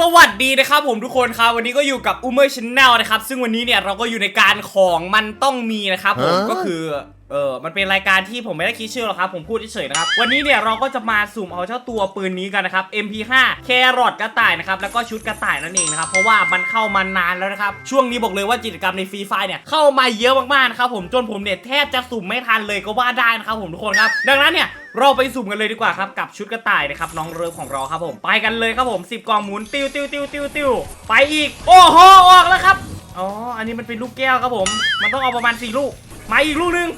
สวัสดีนะครับผมทุกคนครับวันนี้ก็อยู่กับ u m e r Channel นะครับซึ่งวันนี้เนี่ยเราก็อยู่ในการของมันต้องมีนะครับผมฮะก็คือ เออ มันเป็นรายการที่ผมไม่ได้คิดชื่อหรอกครับ ผมพูดเฉยๆนะครับ วันนี้เนี่ยเราก็จะมาสุ่มเอาเจ้าตัวปืนนี้กันนะครับ MP5 แครอทกระต่ายนะครับ แล้วก็ชุดกระต่ายนั่นเองนะครับ เพราะว่ามันเข้ามานานแล้วนะครับ ช่วงนี้บอกเลยว่ากิจกรรมในฟรีไฟเนี่ยเข้ามาเยอะมากๆนะครับผม จนผมเนี่ยแทบจะสุ่มไม่ทันเลยก็ว่าได้นะครับผมทุกคนครับ ดังนั้นเนี่ยเราไปสุ่มกันเลยดีกว่าครับกับชุดกระต่ายนะครับน้องเริฟของเราครับผม ไปกันเลยครับผม10กล่องหมุนติวติวติวติวติวไปอีก โอ้โหออกแล้วครับ อ๋อ อันนี้มันเป็นลูกแก้วครับผม มันต้องเอาประมาณ4ลูก มาอีกลูกหนึง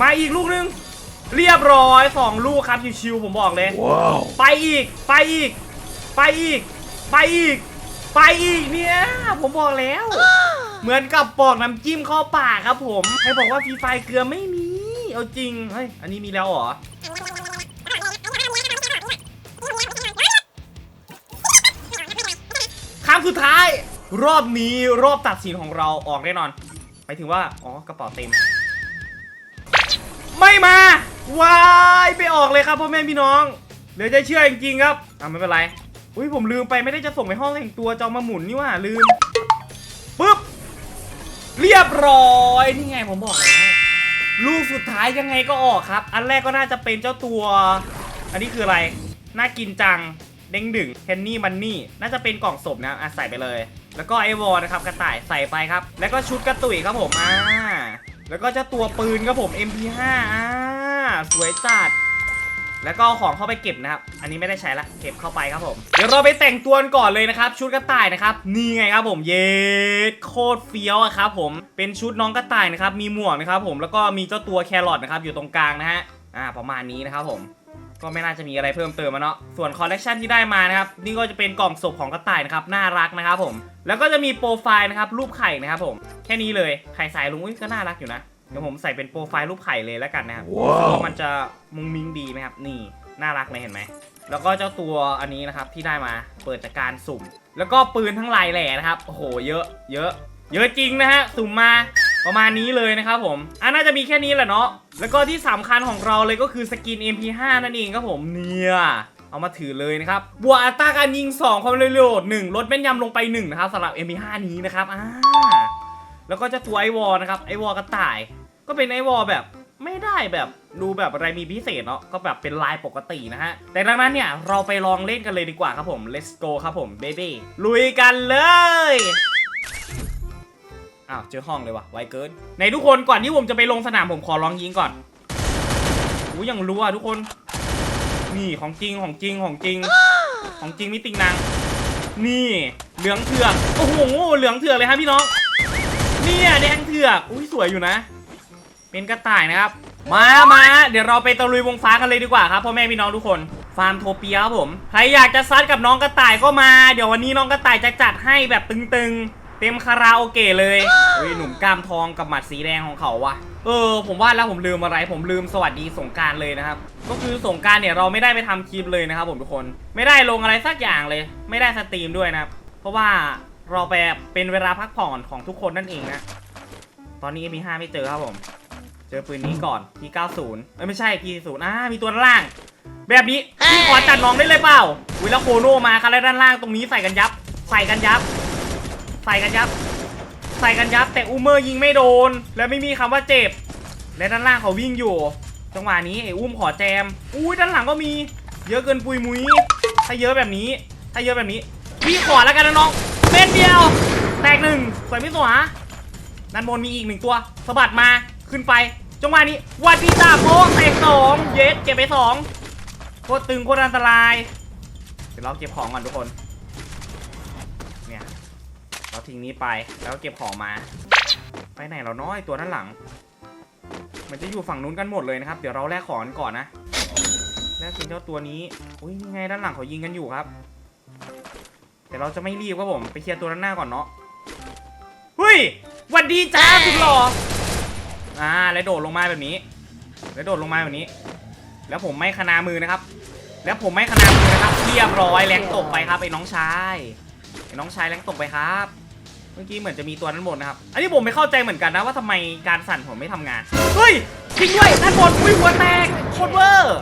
มาอีกลูกหนึง เรียบร้อยสองลูกครับชิวๆผมบอกเลยว้าวไปอีกไปอีก ไปอีก ไปอีก ไปอีกเนี่ยผมบอกแล้ว เหมือนกับปอกน้ำจิ้มเข้าปากครับผมให้บอกว่าฟรีไฟเกลือไม่มี เอาจริงเฮ้ยอันนี้มีแล้วเหรอครั้งสุดท้าย รอบนี้รอบตัดสินของเราออกแน่นอนไปถึงว่าอ๋อกระเป๋าเต็ม ไม่มาวายไปออกเลยครับพ่อแม่พี่น้องเดี๋ยวจะเชื่อจริงๆครับอะไม่เป็นไรอุ้ยผมลืมไปไม่ได้จะส่งไปห้องแต่งตัวจอามาหมุนนี่ว่าลืมปุ๊บเรียบร้อยนี่ไงผมบอกแล้วลูกสุดท้ายยังไงก็ออกครับ อันแรกก็น่าจะเป็นเจ้าตัว อันนี้คืออะไร น่ากินจังเด้งดึงเฮนนี่มันนี่ น่าจะเป็นกล่องศพนะอะใส่ไปเลย แล้วก็ไอวอลนะครับกระต่ายใส่ไปครับ แล้วก็ชุดกระตุยครับผมอ่า แล้วก็เจ้าตัวปืนครับผม MP5 อ่าสวยจัดแล้วก็ของเข้าไปเก็บนะครับ อันนี้ไม่ได้ใช้ละ เก็บเข้าไปครับผม เดี๋ยวเราไปแต่งตัวก่อนเลยนะครับ ชุดกระต่ายนะครับ นี่ไงครับผม เยสโคตรเฟี้ยวครับผม เป็นชุดน้องกระต่ายนะครับ มีหมวกนะครับผม แล้วก็มีเจ้าตัวแครอทนะครับ อยู่ตรงกลางนะฮะ อ่า ประมาณนี้นะครับผม ก็ไม่น่าจะมีอะไรเพิ่มเติมมาเนาะส่วนคอลเลกชันที่ได้มานะครับนี่ก็จะเป็นกล่องศพของกระต่ายนะครับน่ารักนะครับผมแล้วก็จะมีโปรไฟล์นะครับรูปไข่นะครับผมแค่นี้เลยไข่สายลุงอุ๊ยก็น่ารักอยู่นะเดี๋ยวผมใส่เป็นโปรไฟล์รูปไข่เลยแล้วกันนะครับว้าวว่ามันจะมุงมิงดีไหมครับนี่น่ารักเลยเห็นไหมแล้วก็เจ้าตัวอันนี้นะครับที่ได้มาเปิดจากการสุ่ม แล้วก็ปืนทั้งหลายแหล่นะครับโอ้โหเยอะ เยอะ เยอะจริงนะฮะสุ่มมา ประมาณนี้เลยนะครับผมอะน่าจะมีแค่นี้แหละเนาะแล้วก็ที่สำคัญของเราเลยก็คือสกิน MP5 นั่นเองครับผมเนี่ยเอามาถือเลยนะครับบวกอัตราการยิง 2 ความเร็วโหลด1ลดแม่นยำลงไป 1 นะครับสำหรับ MP5 นี้นะครับอ่าแล้วก็จะตัวไอวอลนะครับไอวอลกระต่าย ก็เป็นไอวอลแบบไม่ได้แบบดูแบบอะไรมีพิเศษเนาะก็แบบเป็นลายปกตินะฮะ แต่ดังนั้นเนี่ยเราไปลองเล่นกันเลยดีกว่าครับผม let's go ครับผมเบบี้ลุยกันเลย อ้าวเจอห้องเลยว่ะไวเกินในทุกคนก่อนที่ผมจะไปลงสนามผมขอลองยิงก่อนอู้ยังรู้อะทุกคน นี่ของจริงของจริงของจริง ของจริงมิติงนางนี่เหลืองเถือกโอ้โหเหลืองเถือกเลยครับพี่น้องเนี่ยแดงเถือกอุ้ยสวยอยู่นะ เป็นกระต่ายนะครับ มามาเดี๋ยวเราไปตะลุยวงฟ้ากันเลยดีกว่าครับพ่อแม่พี่น้องทุกคนฟาร์มโทเปียครับผม ใครอยากจะซัดกับน้องกระต่ายก็มา เดี๋ยววันนี้น้องกระต่ายจะจัดให้แบบตึงๆ เต็มคาราโอเกะเลยเฮ้ยหนุ่มกล้ามทองกับหมัดสีแดงของเขาว่ะ เออ ผมว่าแล้วผมลืมอะไร ผมลืมสวัสดีสงกรารเลยนะครับ ก็คือสงกรารเนี่ยเราไม่ได้ไปทำคลิปเลยนะครับผมทุกคน ไม่ได้ลงอะไรสักอย่างเลย ไม่ได้สตรีมด้วยนะครับ เพราะว่าเราไปเป็นเวลาพักผ่อนของทุกคนนั่นเองนะ ตอนนี้มี5ไม่เจอครับผม เจอปืนนี้ก่อนที่90 เอ้ยไม่ใช่ที่0อ่ามีตัวด้านล่าง แบบนี้พี่ขอจัดน้องได้เลยเปล่าวิแล้วโคโนมาครับแล้วด้านล่างตรงนี้ใส่กันยับ ใส่กันยับ ใส่กันยับ ใส่กันยับแต่อูเมอร์ยิงไม่โดน และไม่มีคำว่าเจ็บ และด้านล่างเขาวิ่งอยู่ จังหวะนี้ไอ้อุ้มขอแจม อุ้ยด้านหลังก็มี เยอะเกินปุยมุ้ยถ้าเยอะแบบนี้ ถ้าเยอะแบบนี้ พี่ขอแล้วกันนะน้องเม็ดเดียว แตกหนึ่งสวยไม่สวยฮะด้านบนมีอีกหนึ่งตัวสะบัดมาขึ้นไปจังหวะนี้วัดดีจ่าโป๊ะเตะสองเย็ดเก็บไปสองโคตรตึงโคตรอันตรายเดี๋ยวเราเก็บของก่อนทุกคน เราทิ้งนี้ไปแล้วเก็บของมา ไปไหนเราน้อยตัวด้านหลัง มันจะอยู่ฝั่งนู้นกันหมดเลยนะครับ เดี๋ยวเราแลกของกันก่อนนะแลกสินเจ้าตัวนี้อุ้ยนี่ไงด้านหลังเขายิงกันอยู่ครับ แต่เราจะไม่รีบครับผมไปเคลียร์ตัวด้านหน้าก่อนเนาะเฮ้ยหวันดีจ้าคุณหล่ออ่าแล้วโดดลงมาแบบนี้ แล้วโดดลงมาแบบนี้ แล้วผมไม่ขนามือนะครับ แล้วผมไม่ขนามือนะครับเรียบร้อยแรงตกไปครับไอ้น้องชายไอ้น้องชายแรงตกไปครับ เมื่อกี้เหมือนจะมีตัวนั้นบนนะครับ อันนี้ผมไม่เข้าใจเหมือนกันนะว่าทำไมการสั่นผมไม่ทำงาน เฮ้ยจริงด้วยด้านบนอุ้ยหัวแตกโคตรเวอร์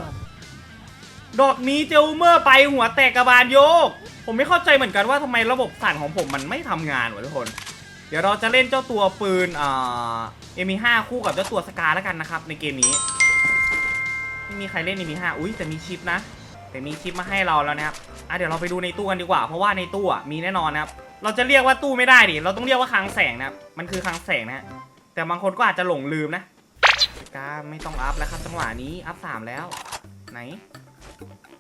ดอกนี้เจลเมอร์ไปหัวแตกกระบาลโยก ผมไม่เข้าใจเหมือนกันว่าทำไมระบบสั่นของผมมันไม่ทำงานวะทุกคน เดี๋ยวเราจะเล่นเจ้าตัวปืนอ่าเอ็มีห้าคู่กับเจ้าตัวสกาแล้วกันนะครับ ในเกมนี้ไม่มีใครเล่นเอ็มีห้าอุ้ยแต่มีชิปนะ แต่มีชิปมาให้เราแล้วนะครับอะเดี๋ยวเราไปดูในตู้กันดีกว่า เพราะว่าในตู้มีแน่นอนนะครับ เราจะเรียกว่าตู้ไม่ได้ดิ เราต้องเรียกว่าคลังแสงนะ มันคือคลังแสงนะ แต่บางคนก็อาจจะหลงลืมนะกาไม่ต้องอัพแล้วครับจังหวะนี้ อัพสามแล้ว ไหน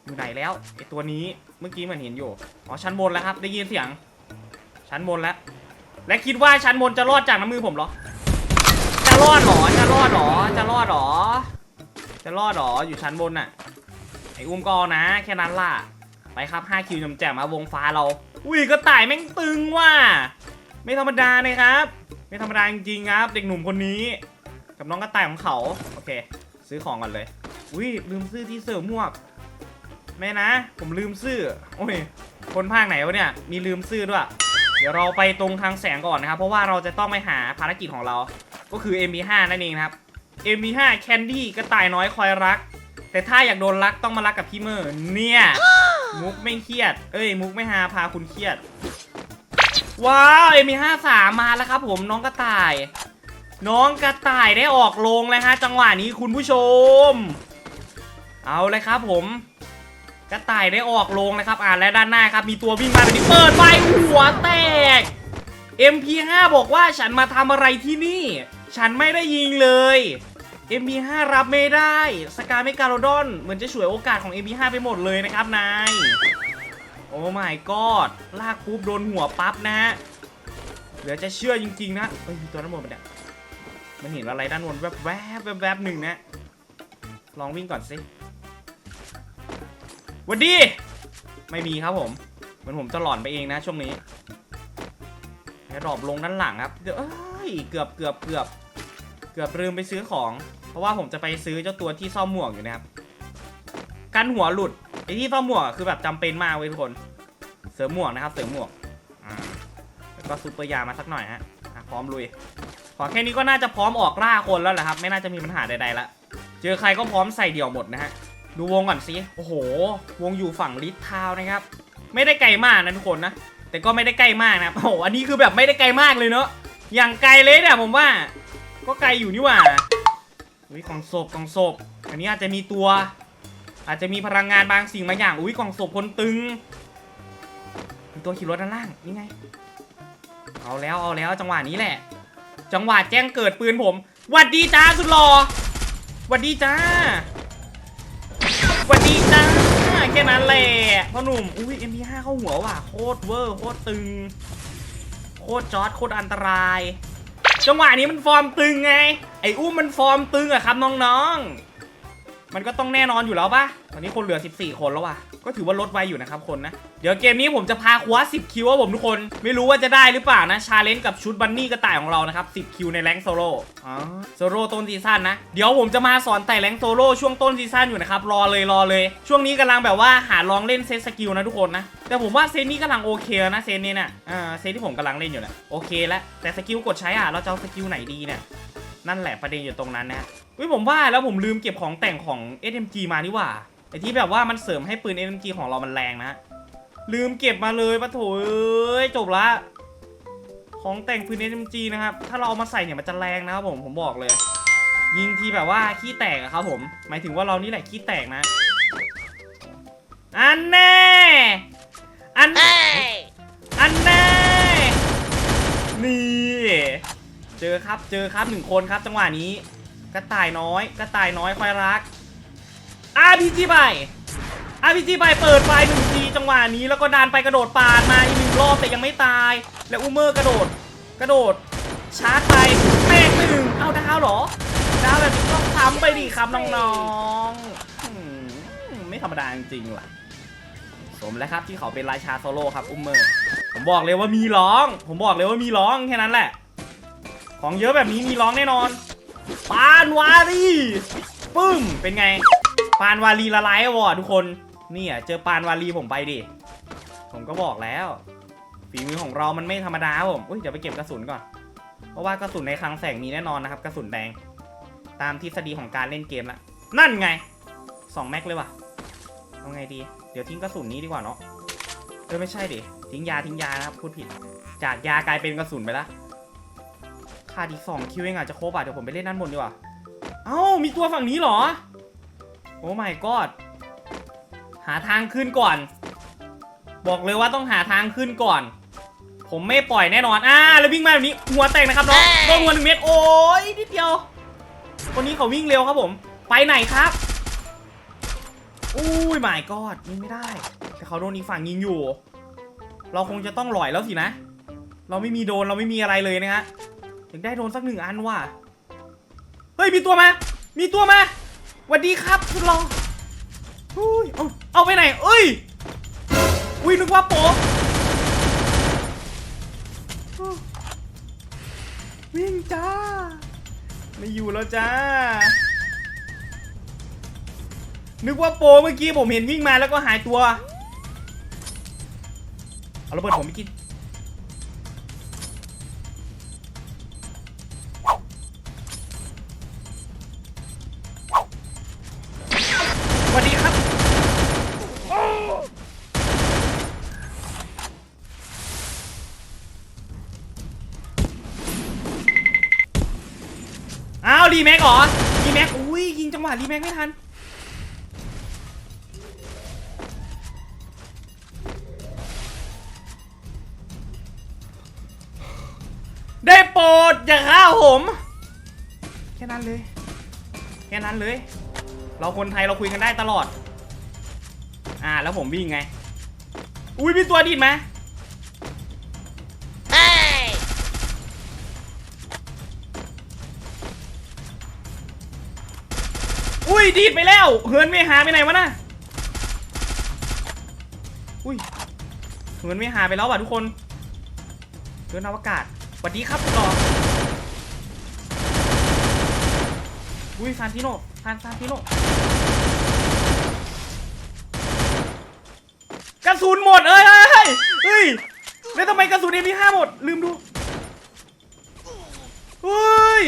อยู่ไหนแล้วไอตัวนี้ เมื่อกี้มันเห็นอยู่ อ๋อชั้นบนแล้วครับ ได้ยินเสียง ชั้นบนแล้ว และคิดว่าชั้นบนจะรอดจากน้ำมือผมเหรอ จะรอดเหรอ จะรอดเหรอ จะรอดเหรอ จะรอดเหรอ อยู่ชั้นบนน่ะ ไออุ้มกอนะ แค่นั้นล่ะ ไปครับ5คิวจำแจมมาวงฟ้าเรา อุ้ยกระต่ายแม่งตึงว่ะไม่ธรรมดาเลยครับ ไม่ธรรมดาจริงๆครับ เด็กหนุ่มคนนี้ กับน้องกระต่ายของเขาโอเค ซื้อของก่อนเลย อุ้ยลืมซื้อที่เสริมหมวกแม่นะ ผมลืมซื้อโอ้ยคนภาคไหนวะเนี่ยมีลืมซื้อด้วยเดี๋ยวเราไปตรงทางแสงก่อนนะครับ เพราะว่าเราจะต้องไปหาภารกิจของเรา ก็คือ MB5 นั่นเองครับ MB5 แคนดี้กระต่ายน้อยคอยรัก แต่ถ้าอยากโดนรักต้องมารักกับพี่เมอร์เนี่ย มุกไม่เครียด เอ้ย มุกไม่หาพาคุณเครียด ว้าว MB53 มาแล้วครับผมน้องกระต่าย น้องกระต่ายได้ออกโรงแล้วฮะ จังหวะนี้คุณผู้ชม เอาเลยครับผม กระต่ายได้ออกโรงนะครับ อ่านและด้านหน้าครับ มีตัววิ่งมาแบบนี้เปิดไฟหัวแตก MP5 บอกว่าฉันมาทำอะไรที่นี่ ฉันไม่ได้ยิงเลย MP5 รับไม่ได้ สกาเมกาโดอน เหมือนจะฉวยโอกาสของ MP5 ไปหมดเลยนะครับนาย โอ้ my god ลากปุ๊บโดนหัวปั๊บนะฮะ เหลือจะเชื่อจริง ๆ นะเอ้ยมีตัวด้นบนมันเนี่ยมันเห็นอะไรด้านบนแวบๆแวบๆแวบๆหนึ่งนะ ลองวิ่งก่อนสิวันดี ไม่มีครับผมเหมือนผมจะหลอนไปเองนะช่วงนี้ให้ดรอปลงด้านหลังครับเดี๋ยวเอ้ยเกือบเกือบเกือบ เกือบลืมไปซื้อของ เพราะว่าผมจะไปซื้อเจ้าตัวที่ซ่อมหมวกอยู่นะครับ กันหัวหลุดไอที่ซ่อมหมวกคือแบบจำเป็นมากเว้ยทุกคน เสริมหมวกนะครับ เสริมหมวกแล้วก็ซูเปอร์ยามาสักหน่อยฮะอะพร้อมลุย ขอแค่นี้ก็น่าจะพร้อมออกล่าคนแล้วแหละครับ ไม่น่าจะมีปัญหาใดๆละ เจอใครก็พร้อมใส่เดี่ยวหมดนะฮะ ดูวงก่อนสิ โอ้โห วงอยู่ฝั่งลิททาวนะครับ ไม่ได้ไกลมากนะทุกคนนะ แต่ก็ไม่ได้ใกล้มากนะ โอ้โห อันนี้คือแบบไม่ได้ไกลมากเลยเนอะอย่างไกลเลยเนี่ยผมว่า ก็ไกลอยู่นี่หว่าอุ้ยกล่องศพกล่องศพ อันนี้อาจจะมีตัว อาจจะมีพลังงานบางสิ่งบางอย่าง อุ้ยกล่องศพคนตึงมีตัวขี่รถด้านล่างนี่ไง เอาแล้วเอาแล้วจังหวะนี้แหละ จังหวะแจ้งเกิดปืนผมหวัดดีจ้าสุดหล่อหวัดดีจ้าหวัดดีจ้าแค่นั้นแหละพ่อหนุ่มอุ้ย MP5 เข้าหัวว่ะโคตรเวอร์โคตรตึง โคตรจอดโคตรอันตราย จังหวะนี้มันฟอร์มตึงไง ไอ้อุ้มมันฟอร์มตึงอะครับน้องๆ มันก็ต้องแน่นอนอยู่แล้วปะตอนนี้คนเหลือ 14 คนแล้วว่ะ ก็ถือว่าลดไวอยู่นะครับคนนะ เดี๋ยวเกมนี้ผมจะพาคว้า10 คิวว่าผมทุกคน ไม่รู้ว่าจะได้หรือเปล่านะ ชาเลนจ์กับชุดบันนี่กระต่ายของเรานะครับ 10 คิวในแรงค์โซโล่อ๋อโซโล่ต้นซีซั่นนะ เดี๋ยวผมจะมาสอนไต่แรงค์โซโล่ช่วงต้นซีซั่นอยู่นะครับ รอเลยรอเลย ช่วงนี้กำลังแบบว่าหาลองเล่นเซตสกิลนะทุกคนนะ แต่ผมว่าเซตนี้กำลังโอเคแล้วนะเซตนี้น่ะอ่าเซตที่ผมกำลังเล่นอยู่น่ะโอเคแล้วแต่สกิลกดใช้อะเราจะเอาสกิลไหนดีเนี่ยนั่นแหละประเด็นอยู่ตรงนั้นนะฮะ อุ้ยผมว่าแล้วผมลืมเก็บของแต่งของ SMG มานี่หว่าไอที่แบบว่ามันเสริมให้ปืน SMG ของเรามันแรงนะ ลืมเก็บมาเลยปะโถเอ้ยจบละ ของแต่งปืน SMG นะครับ ถ้าเราเอามาใส่เนี่ยมันจะแรงนะครับผมผมบอกเลย ยิงทีแบบว่าขี้แตกอะครับผม หมายถึงว่าเรานี่แหละขี้แตกนะ อันแน่ อัน อันแน่ นี่ เจอครับเจอครับหนึ่งคนครับจังหวะนี้ กระต่ายน้อยกระต่ายน้อยคอยรัก RPG ไป RPG ไปเปิดไฟหนึ่งทีจังหวะนี้แล้วก็ดันไปกระโดดปาดมาอีกหนึ่งรอบแต่ยังไม่ตาย แล้วอูเมอร์กระโดด กระโดดชาร์จไปแตกหนึ่งเอาดาวเหรอดาวแบบนี้ต้องทำไปดิครับน้องๆไม่ธรรมดาจริงๆว่ะสมแล้วครับที่เขาเป็นราชาโซโล่ครับอุ้มเมอร์ผมบอกเลยว่ามีร้อง ผมบอกเลยว่ามีร้องแค่นั้นแหละ ของเยอะแบบนี้มีร้องแน่นอน ปานวารีปึ้ม เป็นไง ปานวารีละลายวอทุกคนนี่ยเจอปานวารีผมไปดิ ผมก็บอกแล้ว ฝีมือของเรามันไม่ธรรมดาผมอุ้ยเดี๋ยวไปเก็บกระสุนก่อน เพราะว่ากระสุนในคลังแสงมีแน่นอนนะครับกระสุนแดง ตามทฤษฎีของการเล่นเกมละ นั่นไงสองแม็กเลยว่ะเอาไงดี เดี๋ยวทิ้งกระสุนนี้ดีกว่าเนาะเออไม่ใช่ดิ ทิ้งยาทิ้งยานะครับพูดผิด จากยากลายเป็นกระสุนไปละ ขาดอีกสองคิวเองอาจจะครบอะเดี๋ยวผมไปเล่นด้านบนดีกว่า เอ้ามีตัวฝั่งนี้เหรอ โอ้ my god หาทางขึ้นก่อน บอกเลยว่าต้องหาทางขึ้นก่อน ผมไม่ปล่อยแน่นอน อ่า แล้ววิ่งมาแบบนี้ หัวแตกนะครับน้องโดนหัวหนึ่งเม็ดโอ้ยนิดเดียว คนนี้เขาวิ่งเร็วครับผม ไปไหนครับอุ้ย my god ยิงไม่ได้ แต่เขาโดนอีกฝั่งยิงอยู่ เราคงจะต้องหลอยแล้วสินะ เราไม่มีโดนเราไม่มีอะไรเลยนะฮะ อยากได้โดนสักหนึ่งอันว่ะ เฮ้ย มีตัวมา มีตัวมาสวัสดีครับคุณรองอุ้ยเอาเอาไปไหน เอ้ย อุ้ยนึกว่าโป๊วิ่งจ้า ไม่อยู่แล้วจ้า นึกว่าโปเมื่อกี้ผมเห็นวิ่งมาแล้วก็หายตัว เอาระเบิดผมไปกิน รีแม็กเหรอรีแม็กอุ้ยยิงจังหวะรีแม็กไม่ทันได้โปรดอย่าฆ่าผมแค่นั้นเลยแค่นั้นเลย เราคนไทยเราคุยกันได้ตลอด อ่าแล้วผมวิ่งไง อุ้ยมีตัวดีดไหม อุ้ยดีดไปแล้ว เหินไม่หาไปไหนวะนะอุ้ยเหินไม่หาไปแล้วว่ะทุกคนเหินอวกาศสวัสดีครับคุณรออุ้ยซานติโนซานซานติโนกระสุนหมดเอ้ยเอ้ยเฮ้ยแล้วทำไมกระสุน MP5 หมด ลืมดูเฮ้ย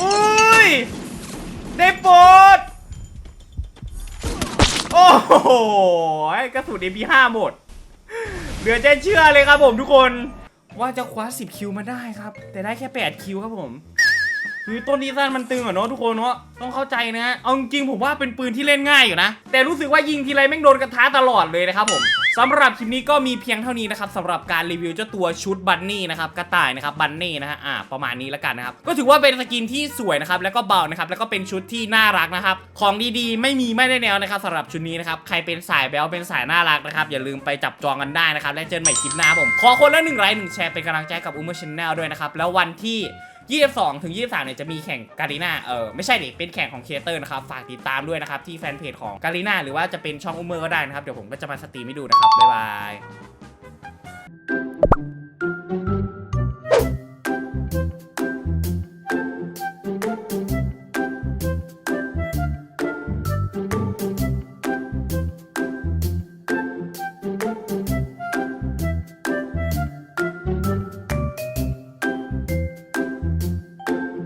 อ้ย ได้โปรดโอ้โหกระสุน MP5 หมด เหลือจะเชื่อเลยครับผมทุกคน ว่าจะคว้า 10 คิวมาได้ครับ แต่ได้แค่ 8 คิวครับผมคือต้นดีซันมันตึงอะเนาะทุกคนเนาะต้องเข้าใจนะฮะเอาจริงผมว่าเป็นปืนที่เล่นง่ายอยู่นะ แต่รู้สึกว่ายิงทีไรแม่งโดนกระทะตลอดเลยนะครับผม สำหรับคลิปนี้ก็มีเพียงเท่านี้นะครับสำหรับการรีวิวเจ้าตัวชุดบันนี่นะครับกระต่ายนะครับบันนี่นะฮะอ่าประมาณนี้แล้วกันนะครับก็ถือว่าเป็นสกินที่สวยนะครับแล้วก็เบานะครับแล้วก็เป็นชุดที่น่ารักนะครับของดีๆ ไม่มีไม่ได้แนวนะครับสำหรับชุดนี้นะครับใครเป็นสายแบลเป็นสายน่ารักนะครับอย่าลืมไปจับจองกันได้นะครับและเจอกันใหม่คลิปหน้าผมขอคนละหนึ่งไลค์หนึ่งแชร์เป็นกำลังใจกับอุ้มชแนลด้วยนะครับแล้ววันที่ 22 ถึง 23 เนี่ยจะมีแข่งการีนาเออไม่ใช่ดิเป็นแข่งของเคเตอร์นะครับ ฝากติดตามด้วยนะครับ ที่แฟนเพจของการีนาหรือว่าจะเป็นช่องอุ้มเมอร์ก็ได้นะครับ เดี๋ยวผมก็จะมาสตรีมให้ดูนะครับ บ๊ายบาย